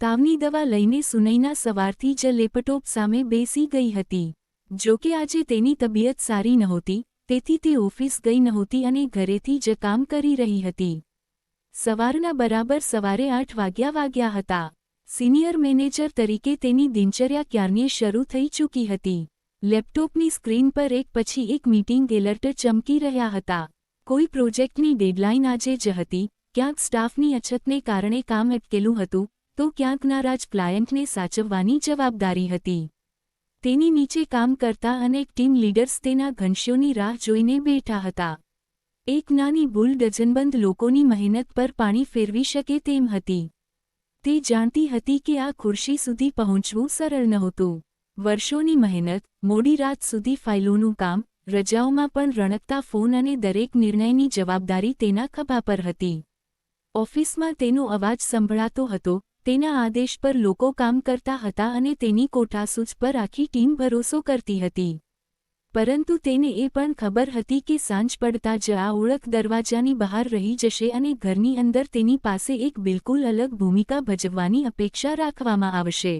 તાવની દવા લઈને સુનૈના સવારથી જ લેપટોપ સામે બેસી ગઈ હતી. જો કે આજે તેની તબિયત સારી નહોતી, તેથી તે ઓફિસ ગઈ નહોતી અને ઘરેથી જ કામ કરી રહી હતી. સવારના બરાબર સવારે આઠ વાગ્યા વાગ્યા હતા. સિનિયર મેનેજર તરીકે તેની દિનચર્યા ક્યારની શરૂ થઈ ચૂકી હતી. લેપટોપની સ્ક્રીન પર એક પછી એક મીટિંગ એલર્ટ ચમકી રહ્યા હતા. કોઈ પ્રોજેક્ટની ડેડલાઇન આજે જ હતી, ક્યાંક સ્ટાફની અછતને કારણે કામ અટકેલું હતું તો ક્યાંક નારાજ ક્લાયન્ટને સાચવવાની જવાબદારી હતી. તેની નીચે કામ કરતા અનેક ટીમ લીડર્સ તેના ઘનશ્યોની રાહ જોઈને બેઠા હતા. એક નાની ભૂલ ડઝનબંધ લોકોની મહેનત પર પાણી ફેરવી શકે તેમ હતી. તે જાણતી હતી કે આ ખુરશી સુધી પહોંચવું સરળ નહોતું. વર્ષોની મહેનત, મોડી રાત સુધી ફાઇલોનું કામ, રજાઓમાં પણ રણકતા ફોન અને દરેક નિર્ણયની જવાબદારી તેના ખભા પર હતી. ઓફિસમાં તેનો અવાજ સંભળાતો હતો તેના આદેશ પર લોકો કામ કરતા હતા અને તેની કોઠાસૂચ પર આખી ટીમ ભરોસો કરતી હતી. પરંતુ તેને એ પણ ખબર હતી કે સાંજ પડતા જ આ ઓળખ દરવાજાની બહાર રહી જશે અને ઘરની અંદર તેની પાસે એક બિલકુલ અલગ ભૂમિકા ભજવવાની અપેક્ષા રાખવામાં આવશે.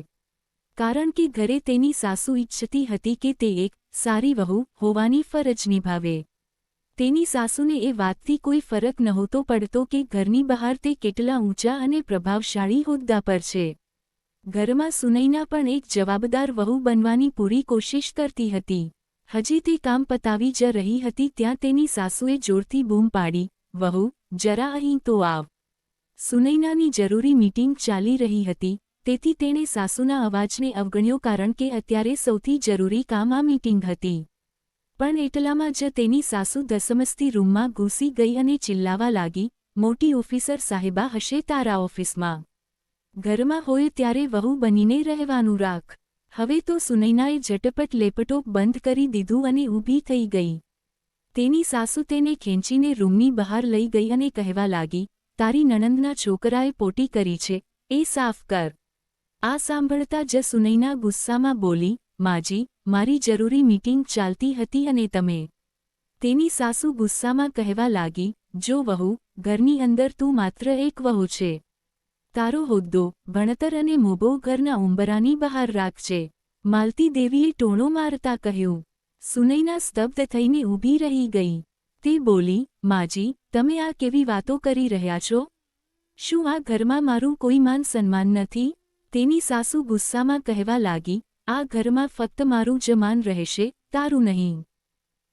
કારણ કે ઘરે તેની સાસુ ઈચ્છતી હતી કે તે એક સારી વહુ હોવાની ફરજ નિભાવે. તેની સાસુને એ વાતથી કોઈ ફરક નહોતો પડતો કે ઘરની બહાર તે કેટલા ઊંચા અને પ્રભાવશાળી હોદ્દા પર છે. ઘરમાં સુનૈના પણ એક જવાબદાર વહુ બનવાની પૂરી કોશિશ કરતી હતી. હજી તે કામ પતાવી જ રહી હતી ત્યાં તેની સાસુએ જોરથી બૂમ પાડી, વહુ, જરા અહીં તો આવ. સુનૈનાની જરૂરી મીટિંગ ચાલી રહી હતી, તેથી તેણે સાસુના અવાજને અવગણ્યો કારણ કે અત્યારે સૌથી જરૂરી કામ આ મીટિંગ હતી. પણ એટલામાં જ તેની સાસુ દસમસ્તી રૂમમાં ઘૂસી ગઈ અને ચિલ્લાવા લાગી, મોટી ઓફિસર સાહેબા હશે તારા ઓફિસમાં. ઘરમાં હોય ત્યારે વહુ બનીને રહેવાનું રાખ. હવે તો સુનૈનાએ ઝટપટ લેપટોપ બંધ કરી દીધું અને ઊભી થઈ ગઈ. તેની સાસુ તેને ખેંચીને રૂમની બહાર લઈ ગઈ અને કહેવા લાગી, તારી નણંદના છોકરાએ પોટી કરી છે, એ સાફ કર. આ સાંભળતા જ સુનૈના ગુસ્સામાં બોલી, માજી મારી જરૂરી મીટિંગ ચાલતી હતી અને તમે તેની સાસુ ગુસ્સામાં કહેવા લાગી, જો વહુ, ઘરની અંદર તું માત્ર એક વહુ છે. તારો હોદ્દો, ભણતર અને મોબો ઘરના ઉંબરાની બહાર રાખજે. માલતી દેવીએ ટોણો મારતા કહ્યું. સુનૈના સ્તબ્ધ થઈને ઊભી રહી ગઈ. તે બોલી, માજી, તમે આ કેવી વાતો કરી રહ્યા છો? શું આ ઘરમાં મારું કોઈ માન સન્માન નથી? તેની સાસુ ગુસ્સામાં કહેવા લાગી આ ઘરમાં ફક્ત મારું જ માન રહેશે, તારું નહીં.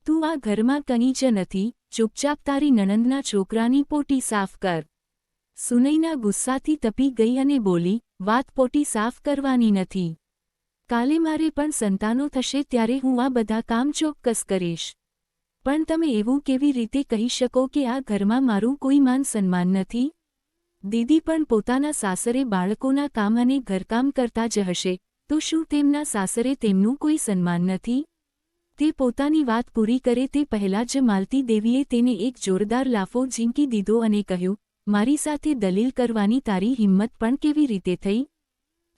તું આ ઘરમાં કંઈ જ નથી, ચૂપચાપ તારી નણંદના છોકરાની પોટી સાફ કર. સુનૈના ગુસ્સાથી તપી ગઈ અને બોલી, વાત પોટી સાફ કરવાની નથી. કાલે મારે પણ સંતાનો થશે ત્યારે હું આ બધા કામ ચોક્કસ કરીશ. પણ તમે એવું કેવી રીતે કહી શકો કે આ ઘરમાં મારું કોઈ માન સન્માન નથી? દીદી પણ પોતાના સાસરે બાળકોના કામ અને ઘરકામ કરતા જ હશે તો શું તેમના સાસરે તેમનું કોઈ સન્માન નથી? તે પોતાની વાત પૂરી કરે તે પહેલાં જ માલતી દેવીએ તેને એક જોરદાર લાફો ઝીંકી દીધો અને કહ્યું, મારી સાથે દલીલ કરવાની તારી હિંમત પણ કેવી રીતે થઈ?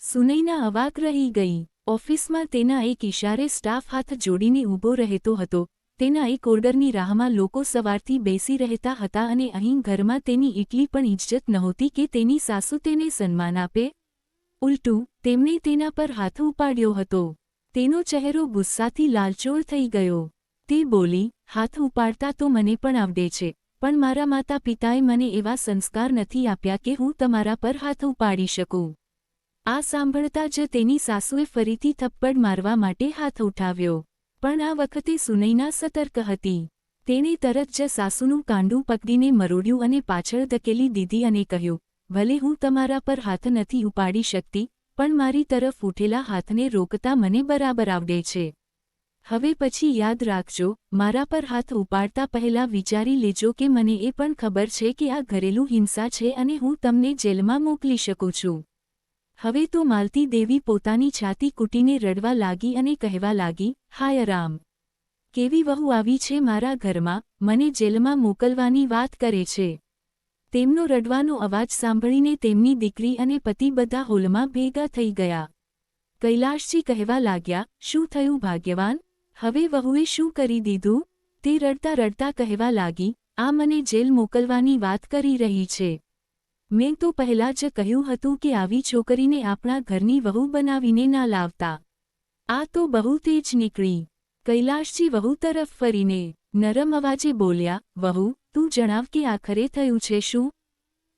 સુનૈના અવાક રહી ગઈ. ઓફિસમાં તેના એક ઇશારે સ્ટાફ હાથ જોડીને ઊભો રહેતો હતો. તેના એક ઓર્ડરની રાહમાં લોકો સવારથી બેસી રહેતા હતા અને અહીં ઘરમાં તેની એટલી પણ ઇજ્જત નહોતી કે તેની સાસુ તેને સન્માન આપે. ઉલટું, તેમણે તેના પર હાથ ઉપાડ્યો હતો. તેનો ચહેરો ગુસ્સાથી લાલચોળ થઈ ગયો. તે બોલી, હાથ ઉપાડતા તો મને પણ આવડે છે, પણ મારા માતા પિતાએ મને એવા સંસ્કાર નથી આપ્યા કે હું તમારા પર હાથ ઉપાડી શકું. આ સાંભળતા જ તેની સાસુએ ફરીથી થપ્પડ મારવા માટે હાથ ઉઠાવ્યો. પણ આ વખતે સુનૈના સતર્ક હતી. તેણે તરત જ સાસુનું કાંડું પકડીને મરોડ્યું અને પાછળ ધકેલી દીધી અને કહ્યું ભલે હું તમારા પર હાથ નથી ઉપાડી શકતી, પણ મારી તરફ ઉઠેલા હાથને રોકતા મને બરાબર આવડે છે. હવે પછી યાદ રાખજો, મારા પર હાથ ઉપાડતા પહેલા વિચારી લેજો કે મને એ પણ ખબર છે કે આ ઘરેલું હિંસા છે અને હું તમને જેલમાં મોકલી શકું છું. હવે તો માલતી દેવી પોતાની છાતી કૂટીને રડવા લાગી અને કહેવા લાગી, હાય રામ કેવી વહુ આવી છે મારા ઘરમાં, મને જેલમાં મોકલવાની વાત કરે છે. તેમનો રડવાનો અવાજ સાંભળીને તેમની દીકરી અને પતિ બધા હોલમાં ભેગા થઈ ગયા. કૈલાશજી કહેવા લાગ્યા, શું થયું ભાગ્યવાન? હવે વહુએ શું કરી દીધું? તે રડતા રડતા કહેવા લાગી, આ મને જેલ મોકલવાની વાત કરી રહી છે. મેં તો પહેલાં જ કહ્યું હતું કે આવી છોકરીને આપણા ઘરની વહુ બનાવીને ના લાવતા. આ તો બહુ તેજ નીકળી. કૈલાશજી વહુ તરફ ફરીને નરમ અવાજે બોલ્યા, વહુ તું જણાવ કે આખરે થયું છે શું?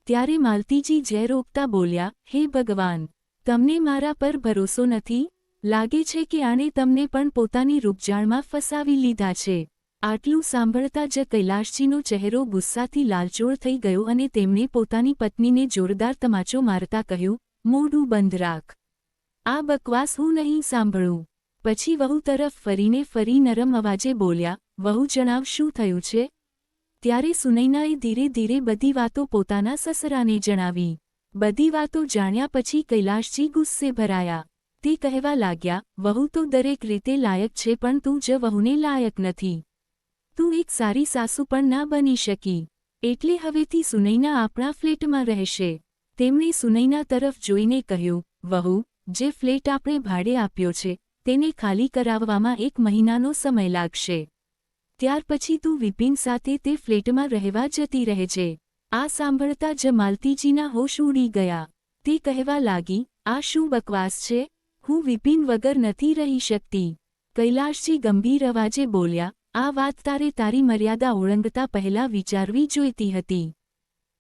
ત્યારે માલતીજી ઝેર રોકતા બોલ્યા, હે ભગવાન, તમને મારા પર ભરોસો નથી? લાગે છે કે આણે તમને પણ પોતાની રૂપજાળમાં ફસાવી લીધા છે. આટલું સાંભળતા જ કૈલાશજીનો ચહેરો ગુસ્સાથી લાલચોળ થઈ ગયો અને તેમણે પોતાની પત્નીને જોરદાર તમાચો મારતા કહ્યું, મોઢું બંધ રાખ. આ બકવાસ હું નહીં સાંભળું. પછી વહુ તરફ ફરીને ફરી નરમ અવાજે બોલ્યા, વહુ જણાવ શું થયું છે? ત્યારે સુનૈનાએ ધીરે ધીરે બધી વાતો પોતાના સસરાને જણાવી. બધી વાતો જાણ્યા પછી કૈલાશજી ગુસ્સે ભરાયા. તે કહેવા લાગ્યા, વહુ તો દરેક રીતે લાયક છે પણ તું જ વહુને લાયક નથી. તું એક સારી સાસુ પણ ના બની શકી. એટલે હવેથી સુનૈના આપણા ફ્લેટમાં રહેશે. તેમણે સુનૈના તરફ જોઈને કહ્યું, વહુ, જે ફ્લેટ આપણે ભાડે આપ્યો છે, તેને ખાલી કરાવવામાં એક મહિનાનો સમય લાગશે. ત્યાર પછી તું વિપિન સાથે તે ફ્લેટમાં રહેવા જતી રહે છે. આ સાંભળતા જ માલતીજીના હોશ ઉડી ગયા. તે કહેવા લાગી, આ શું બકવાસ છે? હું વિપિન વગર નથી રહી શકતી. કૈલાશજી ગંભીર અવાજે બોલ્યા, આ વાત તારે તારી મર્યાદા ઓળંગતા પહેલા વિચારવી જોઈતી હતી.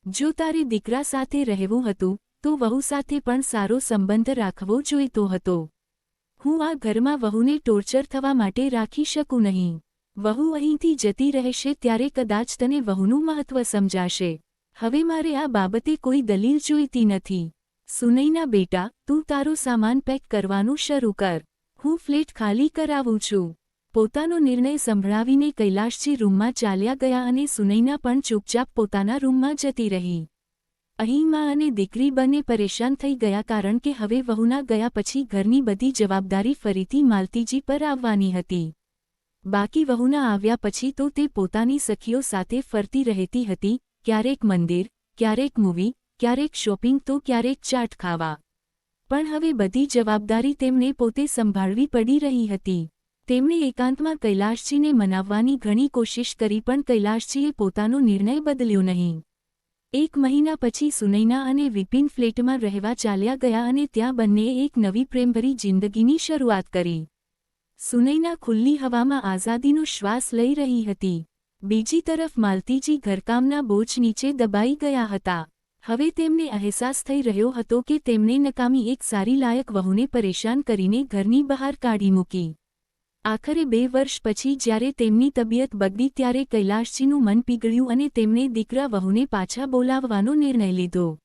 જો તારે દીકરા સાથે રહેવું હતું, તો વહુ સાથે પણ સારો સંબંધ રાખવો જોઈતો હતો. હું આ ઘરમાં વહુને ટોર્ચર થવા માટે રાખી શકું નહીં. વહુ અહીંથી જતી રહેશે ત્યારે કદાચ તને વહુનું મહત્વ સમજાશે. હવે મારે આ બાબતે કોઈ દલીલ જોઈતી નથી. સુનૈના બેટા, તું તારો સામાન પેક કરવાનું શરૂ કર. હું ફ્લેટ ખાલી કરાવું છું. પોતાનો નિર્ણય સંભળાવીને કૈલાશજી રૂમમાં ચાલ્યા ગયા અને સુનૈના પણ ચૂપચાપ પોતાના રૂમમાં જતી રહી. અહીં માં અને દીકરી બંને પરેશાન થઈ ગયા કારણ કે હવે વહુના ગયા પછી ઘરની બધી જવાબદારી ફરીથી માલતીજી પર આવવાની હતી. બાકી વહુના આવ્યા પછી તો તે પોતાની સખીઓ સાથે ફરતી રહેતી હતી, ક્યારેક મંદિર, ક્યારેક મૂવી, ક્યારેક શોપિંગ તો ક્યારેક ચાટ ખાવા. પણ હવે બધી જવાબદારી તેમને પોતે સંભાળવી પડી રહી હતી. તેમણે એકાંતમાં કૈલાશજીને મનાવવાની ઘણી કોશિશ કરી પણ કૈલાશજીએ પોતાનો નિર્ણય બદલ્યો નહીં. એક મહિના પછી સુનૈના અને વિપિન ફ્લેટમાં રહેવા ચાલ્યા ગયા અને ત્યાં બંનેએ એક નવી પ્રેમભરી જિંદગીની શરૂઆત કરી. સુનૈના ખુલ્લી હવામાં આઝાદીનો શ્વાસ લઈ રહી હતી. બીજી તરફ માલતીજી ઘરકામના બોજ નીચે દબાઈ ગયા હતા. હવે તેમને અહેસાસ થઈ રહ્યો હતો કે તેમને નકામી એક સારી લાયક વહુને પરેશાન કરીને ઘરની બહાર કાઢી મૂકી. આખરે બે વર્ષ પછી જ્યારે તેમની તબિયત બગડી ત્યારે કૈલાશજીનું મન પીગળ્યું અને તેમણે દીકરા વહુને પાછા બોલાવવાનો નિર્ણય લીધો.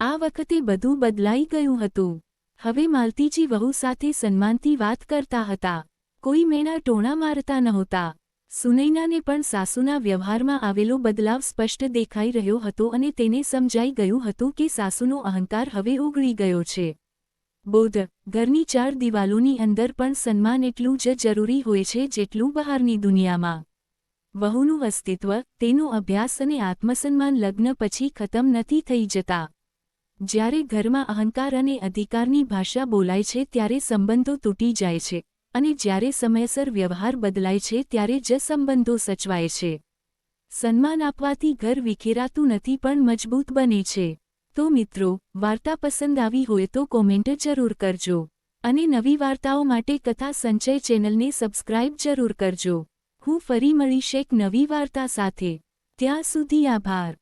આ વખતે બધું બદલાઈ ગયું હતું. હવે માલતીજી વહુ સાથે સન્માનથી વાત કરતા હતા. કોઈ મેણા ટોણા મારતા નહોતા. સુનૈનાને પણ સાસુના વ્યવહારમાં આવેલો બદલાવ સ્પષ્ટ દેખાઈ રહ્યો હતો અને તેને સમજાઈ ગયું હતું કે સાસુનો અહંકાર હવે ઓગળી ગયો છે. બોધ, ઘરની ચાર દિવાલોની અંદર પણ સન્માન એટલું જ જરૂરી હોય છે જેટલું બહારની દુનિયામાં. વહુનું અસ્તિત્વ, તેનો અભ્યાસ અને આત્મસન્માન લગ્ન પછી ખતમ નથી થઈ જતા. જ્યારે ઘરમાં અહંકાર અને અધિકારની ભાષા બોલાય છે ત્યારે સંબંધો તૂટી જાય છે અને જ્યારે સમયસર વ્યવહાર બદલાય છે ત્યારે જ સંબંધો સચવાય છે. સન્માન આપવાથી ઘર વિખેરાતું નથી પણ મજબૂત બને છે. તો મિત્રો, વાર્તા પસંદ આવી હોય તો કોમેન્ટ જરૂર કરજો અને નવી વાર્તાઓ માટે કથા સંચય ચેનલને સબસ્ક્રાઇબ જરૂર કરજો. હું ફરી મળીશ એક નવી વાર્તા સાથે. ત્યાં સુધી આભાર.